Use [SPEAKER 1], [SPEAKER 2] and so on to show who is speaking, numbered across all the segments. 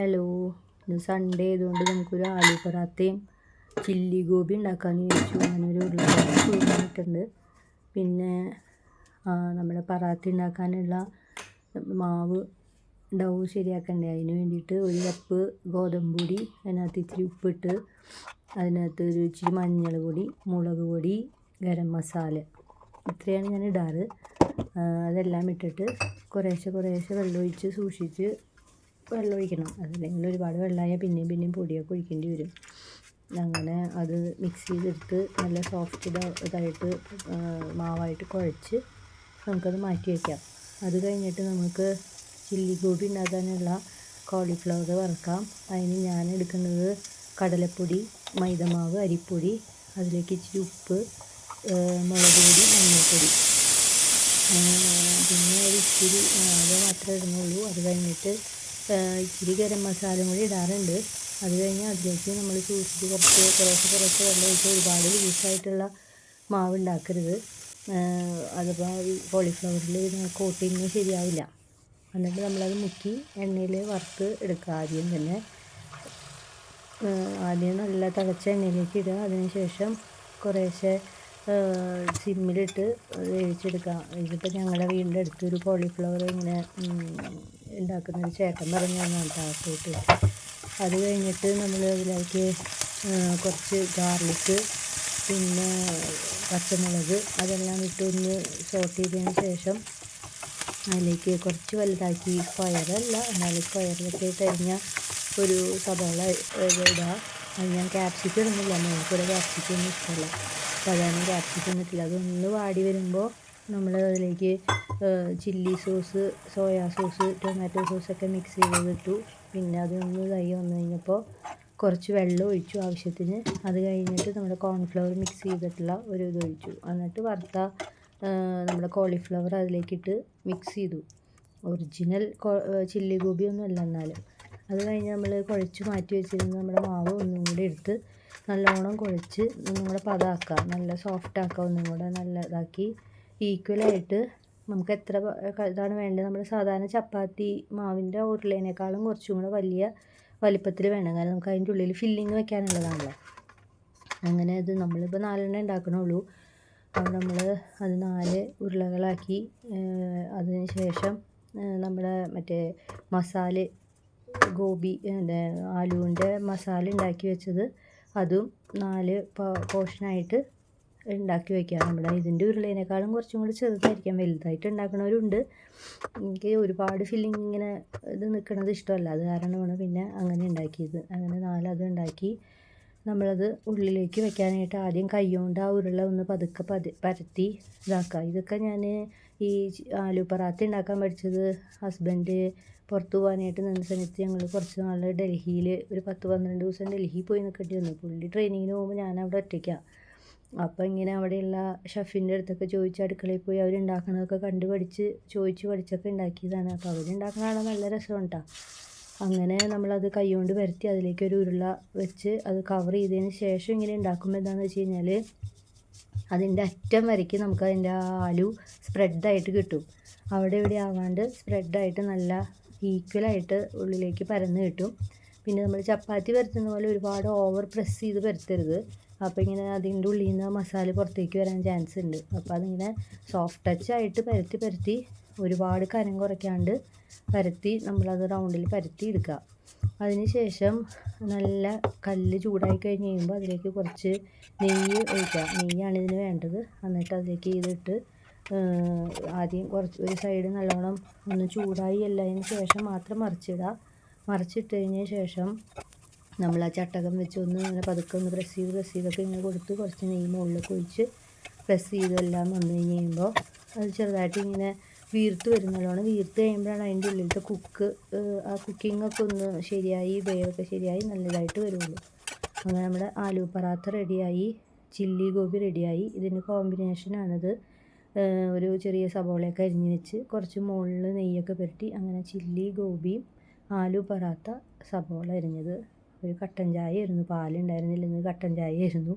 [SPEAKER 1] Hello. ഇന്ന് Sunday ആയതുകൊണ്ട് നമുക്കൊരു ആലു പൊറാത്തയും ചില്ലി ഗോപി ഉണ്ടാക്കാമെന്ന് ചോദിച്ചു അങ്ങനൊരു ഉരുളക്കിട്ടുണ്ട് പിന്നെ നമ്മുടെ പറാത്ത ഉണ്ടാക്കാനുള്ള മാവ് ഡൗ ശരിയാക്കണ്ടേ? അതിന് വേണ്ടിയിട്ട് ഒരു കപ്പ് ഗോതമ്പ് പൊടി അതിനകത്ത് ഇച്ചിരി ഉപ്പിട്ട് അതിനകത്ത് ഒരു ഇച്ചിരി മഞ്ഞൾ പൊടി മുളക് പൊടി ഗരം മസാല. ഇത്രയാണ് ഞാൻ ഇടാറ്. അതെല്ലാം ഇട്ടിട്ട് കുറേശ്ശെ കുറേശ്ശെ വെള്ളമൊഴിച്ച് സൂക്ഷിച്ച് വെള്ളം ഒഴിക്കണം. അതല്ലെങ്കിൽ ഒരുപാട് വെള്ളമായാൽ പിന്നെയും പിന്നെയും പൊടിയൊക്കെ ഒഴിക്കേണ്ടി വരും. അങ്ങനെ അത് മിക്സ് ചെയ്തെടുത്ത് നല്ല സോഫ്റ്റ് ഇതായിട്ട് മാവായിട്ട് കുഴച്ച് നമുക്കത് മാറ്റി വയ്ക്കാം അത് കഴിഞ്ഞിട്ട് നമുക്ക് ചില്ലി ഗോബി ഉണ്ടാക്കാനുള്ള കോളിഫ്ലവർ വറുക്കാം. അതിന് ഞാൻ എടുക്കുന്നത് കടലപ്പൊടി മൈദമാവ് അരിപ്പൊടി അതിലേക്ക് ഇച്ചിരി ഉപ്പ് മുളക് പൊടി മഞ്ഞൾപ്പൊടി. പിന്നെ ഒരു ഇച്ചിരി അത് മാത്രമേ ഇടുന്നുള്ളൂ. അത് കഴിഞ്ഞിട്ട് ഇച്ചിരി ഗരം മസാലയും കൂടി ഇടാറുണ്ട്. അത് കഴിഞ്ഞ് അതിലേക്ക് നമ്മൾ സൂക്ഷിച്ച് കുറച്ച് കുറച്ച് കുറച്ച് വെള്ളം ഒഴിച്ച് ഒരുപാട് ലൂസായിട്ടുള്ള മാവ് ഉണ്ടാക്കരുത്. അതിപ്പോൾ കോളിഫ്ലവറിൽ കോട്ടിങ് ശരിയാവില്ല. എന്നിട്ട് നമ്മളത് മുക്കി എണ്ണയിൽ വറുത്ത് എടുക്കുക ആദ്യം തന്നെ. ആദ്യം നല്ല തിളച്ച എണ്ണയിലേക്ക് ഇടുക. അതിനുശേഷം കുറേശ്ശെ സിമ്മിലിട്ട് വേവിച്ചെടുക്കുക. ഇതിപ്പോൾ ഞങ്ങളുടെ വീടിന്റെ അടുത്തൊരു കോളിഫ്ലവർ ഇങ്ങനെ ഉണ്ടാക്കുന്ന ഒരു ചേട്ടൻ പറഞ്ഞു തന്നതാണ് കേട്ടോ അത് കഴിഞ്ഞിട്ട് നമ്മൾ അതിലേക്ക് കുറച്ച് ഗാർലിക്ക് പിന്നെ പച്ചമുളക് അതെല്ലാം ഇട്ടൊന്ന് സോട്ട് ചെയ്തതിന് ശേഷം അതിലേക്ക് കുറച്ച് വലുതാക്കി സ്ക്വയറല്ല എന്നാലും സ്ക്വയറിലൊക്കെ കഴിഞ്ഞ ഒരു സവാള ഇടുക അത് ഞാൻ ക്യാപ്സിക്കം ഇടുന്നില്ല മോൾക്കൂടെ ക്യാപ്സിക്കം ഒന്നും ഇഷ്ടമല്ല. അതാണ് ക്യാപ്സിക്കം ഇട്ടില്ല. അതൊന്ന് വാടി വരുമ്പോൾ നമ്മൾ അതിലേക്ക് chilli sauce soya sauce tomato സോസൊക്കെ mix ചെയ്തിട്ടു. പിന്നെ അതൊന്ന് കൈ വന്നു കഴിഞ്ഞപ്പോൾ കുറച്ച് വെള്ളം ഒഴിച്ചു ആവശ്യത്തിന്. അത് കഴിഞ്ഞിട്ട് നമ്മുടെ കോൺഫ്ലവർ മിക്സ് ചെയ്തിട്ടുള്ള ഒരു ഇത് ഒഴിച്ചു. എന്നിട്ട് വറുത്ത നമ്മുടെ കോളിഫ്ലവർ അതിലേക്കിട്ട് മിക്സ് ചെയ്തു. ഒറിജിനൽ ചില്ലി ഗോപി ഒന്നും അല്ല എന്നാലും. അത് കഴിഞ്ഞ് നമ്മൾ കുഴച്ച് മാറ്റി വെച്ചിരുന്ന നമ്മുടെ മാവ് ഒന്നും കൂടി എടുത്ത് നല്ലോണം കുഴച്ച് ഒന്നും കൂടെ പതാക്കുക നല്ല സോഫ്റ്റ് ആക്കുക ഒന്നും കൂടെ നല്ല ഇതാക്കി ഈക്വലായിട്ട് നമുക്ക് എത്ര ഇതാണ് വേണ്ടത്? നമ്മൾ സാധാരണ ചപ്പാത്തി മാവിന്റെ ഉരുളേനേക്കാളും കുറച്ചും കൂടെ വലിയ വലിപ്പത്തിൽ വേണം. കാരണം നമുക്ക് അതിന്റെ ഉള്ളിൽ ഫില്ലിങ് വെക്കാനുള്ളതാണല്ലോ. അങ്ങനെ അത് നമ്മളിപ്പോൾ നാലെണ്ണം ഉണ്ടാക്കണുള്ളൂ. അപ്പോൾ നമ്മൾ അത് നാല് ഉരുളകളാക്കി അതിന് ശേഷം നമ്മുടെ മറ്റേ മസാല ഗോബി ആലുവിന്റെ മസാല ഉണ്ടാക്കി വെച്ചത്. അതും നാല് പോർഷനായിട്ട് ഉണ്ടാക്കി വയ്ക്കുക നമ്മുടെ ഇതിന്റെ ഉരുളേനേക്കാളും കുറച്ചും കൂടി ചെറുതായിരിക്കാം. വലുതായിട്ട് ഉണ്ടാക്കണവരുണ്ട്. എനിക്ക് ഒരുപാട് ഫില്ലിങ് ഇങ്ങനെ ഇത് നിൽക്കുന്നത് ഇഷ്ടമല്ല. അത് കാരണമാണ് പിന്നെ അങ്ങനെ ഉണ്ടാക്കിയത്. അങ്ങനെ നാലത് ഉണ്ടാക്കി നമ്മളത് ഉള്ളിലേക്ക് വെക്കാനായിട്ട് ആദ്യം കൈകൊണ്ട് ആ ഉരുള ഒന്ന് പതുക്കെ പതി പരത്തി ഇതാക്കുക ഇതൊക്കെ ഞാൻ ഈ ആലു പറാത്ത ഉണ്ടാക്കാൻ പഠിച്ചത് ഹസ്ബൻഡ് പുറത്ത് പോകാനായിട്ട് നിന്ന സമയത്ത് ഞങ്ങൾ കുറച്ച് നാൾ ഡൽഹിയിൽ ഒരു പത്ത് പന്ത്രണ്ട് ദിവസം ഡൽഹിയിൽ പോയി നിൽക്കേണ്ടി വന്നു. പുള്ളി ട്രെയിനിങ്ങിന് പോകുമ്പോൾ ഞാൻ അവിടെ ഒറ്റയ്ക്കാണ് അപ്പോൾ ഇങ്ങനെ അവിടെയുള്ള ഷെഫിന്റെ അടുത്തൊക്കെ ചോദിച്ച് അടുക്കളയിൽ പോയി അവരുണ്ടാക്കണതൊക്കെ കണ്ട് പഠിച്ച് ചോദിച്ച് പഠിച്ചൊക്കെ ഉണ്ടാക്കിയതാണ്. അപ്പോൾ അവരുണ്ടാക്കുന്നതാണ് നല്ല രസമാണ് കേട്ടോ അങ്ങനെ നമ്മളത് കൈകൊണ്ട് പരത്തി അതിലേക്ക് ഒരു ഉരുള വെച്ച് അത് കവർ ചെയ്തതിന് ശേഷം ഇങ്ങനെ ഉണ്ടാക്കുമ്പോൾ എന്താണെന്ന് വെച്ച് കഴിഞ്ഞാൽ അതിന്റെ അറ്റം വരയ്ക്ക് നമുക്ക് അതിന്റെ ആലു സ്പ്രെഡായിട്ട് കിട്ടും. അവിടെ ഇവിടെ ആവാണ്ട് സ്പ്രെഡായിട്ട് നല്ല ഈക്വലായിട്ട് ഉള്ളിലേക്ക് പരന്ന് കിട്ടും. പിന്നെ നമ്മൾ ചപ്പാത്തി പരത്തുന്ന പോലെ ഒരുപാട് ഓവർ പ്രസ് ചെയ്ത് പരത്തരുത്. അപ്പോൾ ഇങ്ങനെ അതിന്റെ ഉള്ളിൽ നിന്ന് മസാല പുറത്തേക്ക് വരാൻ ചാൻസ് ഉണ്ട്. അപ്പോൾ അതിങ്ങനെ സോഫ്റ്റ് ടച്ച് ആയിട്ട് പരത്തി പരത്തി ഒരുപാട് കനം കുറയ്ക്കാണ്ട് പരത്തി നമ്മളത് റൗണ്ടിൽ പരത്തി എടുക്കുക. അതിന് ശേഷം നല്ല കല്ല് ചൂടായി കഴിഞ്ഞ് കഴിയുമ്പോൾ അതിലേക്ക് കുറച്ച് നെയ്യ് ഒഴിക്കുക. നെയ്യാണ് ഇതിന് വേണ്ടത്. എന്നിട്ട് അതിലേക്ക് ഇതിട്ട് ആദ്യം കുറച്ച് ഒരു സൈഡ് നല്ലോണം ഒന്ന് ചൂടായി എല്ലാതിന് ശേഷം മാത്രം മറിച്ചിടുക. മറിച്ചിട്ട് കഴിഞ്ഞ ശേഷം നമ്മൾ ആ ചട്ടകം വെച്ച് ഒന്ന് ഇങ്ങനെ പതുക്കെ ഒന്ന് പ്രസ് ചെയ്ത് പ്രസ് ചെയ്തൊക്കെ ഇങ്ങനെ കൊടുത്ത് കുറച്ച് നെയ്യ് മുകളിലേക്ക് ഒഴിച്ച് പ്രസ് ചെയ്തെല്ലാം വന്നു കഴിഞ്ഞ് കഴിയുമ്പോൾ അത് ചെറുതായിട്ട് ഇങ്ങനെ വീർത്ത് വരുന്നതാണ് വീർത്ത് കഴിയുമ്പോഴാണ് അതിന്റെ ഉള്ളിലത്തെ കുക്ക് ആ കുക്കിങ്ങൊക്കെ ഒന്ന് ശരിയായി വേവൊക്കെ ശരിയായി നല്ലതായിട്ട് വരുള്ളൂ. അങ്ങനെ നമ്മുടെ ആലു പറാത്ത റെഡിയായി ചില്ലി ഗോബി റെഡിയായി ഇതിന് കോമ്പിനേഷനാണിത് ഒരു ചെറിയ സബോളയൊക്കെ അരിഞ്ഞ് വെച്ച് കുറച്ച് മുകളിൽ നെയ്യൊക്കെ പുരട്ടി അങ്ങനെ ചില്ലി ഗോബിയും ആലു പറാത്ത സബോള അരിഞ്ഞത് ഒരു കട്ടൻ ചായ ആയിരുന്നു പാലുണ്ടായിരുന്നില്ല ഇന്ന് കട്ടൻ ചായ ആയിരുന്നു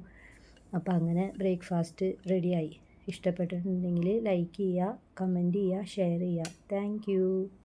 [SPEAKER 1] അപ്പോൾ അങ്ങനെ ബ്രേക്ക്ഫാസ്റ്റ് റെഡിയായി. ഇഷ്ടപ്പെട്ടിട്ടുണ്ടെങ്കിൽ ലൈക്ക് ചെയ്യുക കമന്റ് ചെയ്യുക ഷെയർ ചെയ്യുക. താങ്ക്